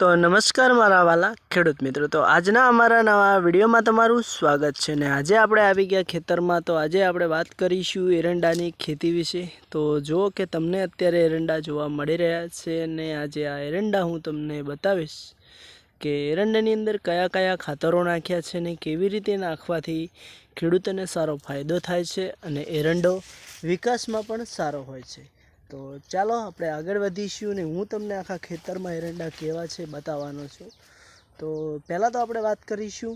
તો નમસ્કાર મારા વાલા ખેડૂત મિત્રો. તો આજના અમારા નવા વિડીયોમાં તમારું સ્વાગત છે ને આજે આપણે આવી ગયા ખેતરમાં. તો આજે આપણે વાત કરીશું એરંડાની ખેતી વિશે. તો જુઓ કે તમને અત્યારે એરંડા જોવા મળી રહ્યા છે ને આજે આ એરંડા હું તમને બતાવીશ કે એરંડાની અંદર કયા કયા ખાતરો નાખ્યા છે ને કેવી રીતે નાખવાથી ખેડૂતોને સારો ફાયદો થાય છે અને એરંડો વિકાસમાં પણ સારો હોય છે. તો ચાલો આપણે આગળ વધીશું ને હું તમને આખા ખેતરમાં એરંડા કેવા છે બતાવવાનો છું. તો પહેલાં તો આપણે વાત કરીશું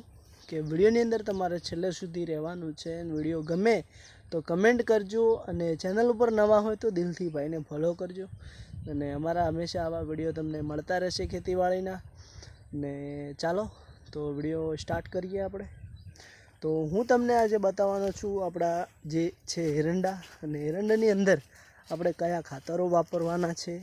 કે વિડીયોની અંદર તમારે છેલ્લે સુધી રહેવાનું છે વીડિયો ગમે તો કમેન્ટ કરજો અને ચેનલ ઉપર નવા હોય તો દિલથી ભાઈને ફોલો કરજો. અને અમારા હંમેશા આવા વીડિયો તમને મળતા રહેશે ખેતીવાડીના. ને ચાલો તો વીડિયો સ્ટાર્ટ કરીએ આપણે. તો હું તમને આજે બતાવવાનો છું આપણા જે છે એરંડા. અને એરંડાની અંદર આપણે કયા ખાતરો વાપરવાના છે,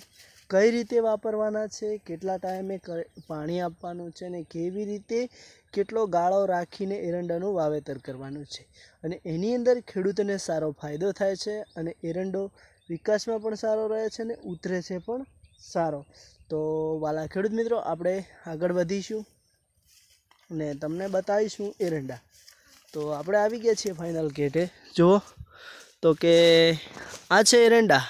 કઈ રીતે વાપરવાના છે, કેટલા ટાઈમે પાણી આપવાનું છે ને કેવી રીતે કેટલો ગાળો રાખીને એરંડાનું વાવેતર કરવાનું છે. અને એની અંદર ખેડૂતને સારો ફાયદો થાય છે અને એરંડો વિકાસમાં પણ સારો રહે છે અને ઉતરે છે પણ સારો. તો વાલા ખેડૂત મિત્રો, આપણે આગળ વધીશું અને તમને બતાવીશું એરંડા. તો આપણે આવી ગયા છીએ ફાઇનલ ગેટે જુઓ. તો કે આ છે એરંડા.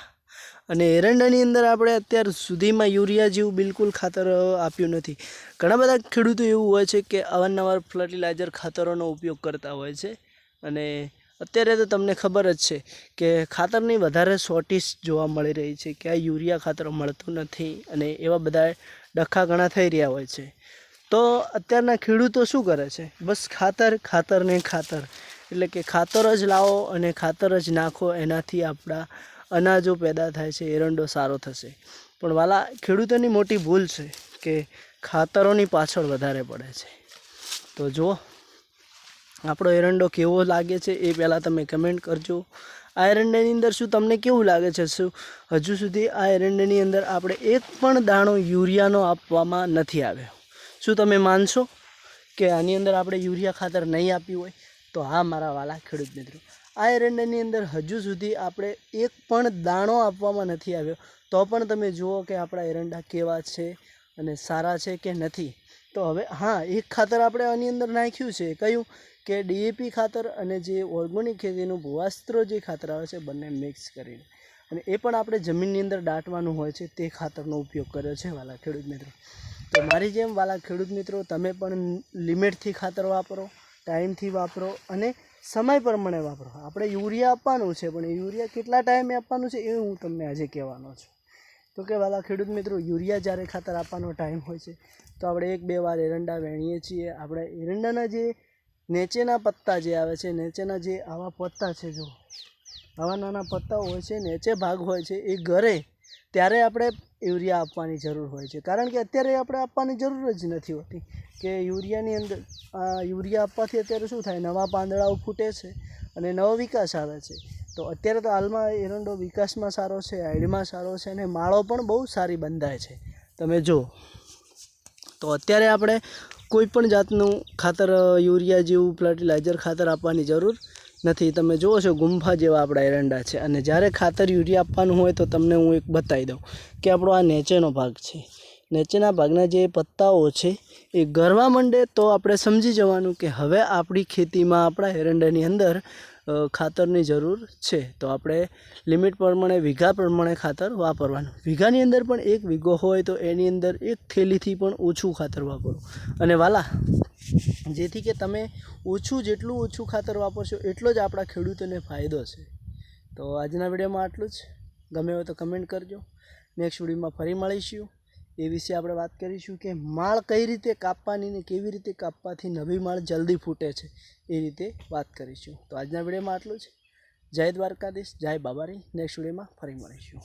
અને એરંડાની અંદર આપણે અત્યાર સુધીમાં યુરિયા જેવું બિલકુલ ખાતર આપ્યું નથી. ઘણા બધા ખેડૂતો એવું હોય છે કે અવારનવાર ફર્ટિલાઇઝર ખાતરોનો ઉપયોગ કરતા હોય છે. અને અત્યારે તો તમને ખબર જ છે કે ખાતરની વધારે શોર્ટેજ જોવા મળી રહી છે કે આ યુરિયા ખાતર મળતું નથી અને એવા બધા ડખા ઘણા થઈ રહ્યા હોય છે. તો અત્યારના ખેડૂતો શું કરે છે? બસ ખાતર ખાતર ને ખાતર. એટલે કે ખાતર જ લાવો અને ખાતર જ નાખો, એનાથી આપણા અનાજો પેદા થાય છે, એરંડો સારો થશે. પણ વાલા, ખેડૂતોની મોટી ભૂલ છે કે ખાતરોની પાછળ વધારે પડે છે. તો જુઓ, આપણો એરંડો કેવો લાગે છે એ પહેલાં તમે કમેન્ટ કરજો. આ એરંડાની અંદર શું તમને કેવું લાગે છે? શું હજુ સુધી આ એરંડાની અંદર આપણે એક પણ દાણો યુરિયાનો આપવામાં નથી આવ્યો. શું તમે માનશો કે આની અંદર આપણે યુરિયા ખાતર નહીં આપ્યું હોય? તો હા, મારા વાલા ખેડૂત મિત્રો. આ એરંડાની અંદર હજુ સુધી આપણે એક પણ દાણો આપવામાં નથી આવ્યો. તો પણ તમે જુઓ કે આપણા એરંડા કેવા છે અને સારા છે કે નથી. તો હવે હા, એક ખાતર આપણે આની અંદર નાખ્યું છે. કયું? કે ડીએપી ખાતર અને જે ઓર્ગોનિક ખેતીનું ભૂવાસ્ત્રો જે ખાતર આવે છે, બંને મિક્સ કરીને. અને એ પણ આપણે જમીનની અંદર દાટવાનું હોય છે, તે ખાતરનો ઉપયોગ કર્યો છે, વાલા ખેડૂત મિત્રો. તો મારી જેમ, વાલા ખેડૂત મિત્રો, તમે પણ લિમિટથી ખાતર વાપરો. ટાઈમથી વાપરો અને સમય પ્રમાણે વાપરો. આપણે યુરિયા આપવાનું છે, પણ યુરિયા કેટલા ટાઈમે આપવાનું છે એ હું તમને આજે કહેવાનો છું. તો કે વાલા ખેડૂત મિત્રો, યુરિયા જ્યારે ખાતર આપવાનો ટાઈમ હોય છે, તો આપણે એક બે વાર એરંડા વેણીએ છીએ. આપણે એરંડાના જે નીચેના પત્તા જે આવે છે, નીચેના જે આવા પત્તા છે, જો આવા નાના પત્તાઓ હોય છે, નીચે ભાગ હોય છે, એ ઘરે ત્યારે આપણે યુરિયા આપવાની જરૂર હોય છે. કારણ કે અત્યારે આપણે આપવાની જરૂર જ નથી હોતી કે યુરિયાની અંદર યુરિયા આપવાથી અત્યારે શું થાય? નવા પાંદડાઓ ફૂટે છે અને નવો વિકાસ આવે છે. તો અત્યારે તો હાલમાં એરંડો વિકાસમાં સારો છે હાઈડમાં સારો છે અને માળો પણ બહુ સારી બંધાય છે. તમે જુઓ. તો અત્યારે આપણે કોઈ પણ જાતનું ખાતર યુરિયા જેવું ફર્ટિલાઇઝર ખાતર આપવાની જરૂર નથી. તમે જુઓ છો, ગુંફા જેવા આપણા એરંડા છે. અને જ્યારે ખાતર યુરિયા આપવાનું હોય તો તમને હું એક બતાવી દઉં કે આપણો આ નીચેનો ભાગ છે. નીચેના ભાગના જે પત્તાઓ છે એ ગરવા માંડે તો આપણે સમજી જવાનું કે હવે આપણી ખેતીમાં આપણા એરંડાની અંદર ખાતરની જરૂર છે. તો આપણે લિમિટ પ્રમાણે, વીઘા પ્રમાણે ખાતર વાપરવાનું. વીઘાની અંદર પણ એક વીઘો હોય તો એની અંદર એક થેલીથી પણ ઓછું ખાતર વાપરો. અને વાલા જેથી કે તમે ઓછું જેટલું ઓછું ખાતર વાપરશો એટલો જ આપણા ખેડૂતોને ફાયદો છે તો આજના વિડીયોમાં આટલું જ. ગમે હોય તો કમેન્ટ કરજો. નેક્સ્ટ વિડીયોમાં ફરી મળીશું. એ વિશે આપણે વાત કરીશું કે માળ કઈ રીતે કાપવાની ને કેવી રીતે કાપવાથી નવી માળ જલ્દી ફૂટે છે એ રીતે વાત કરીશું. તો આજના વિડીયોમાં આટલું જ. જય દ્વારકાધીશ, જય બાબારી. નેક્સ્ટ વિડીયોમાં ફરી મળીશું.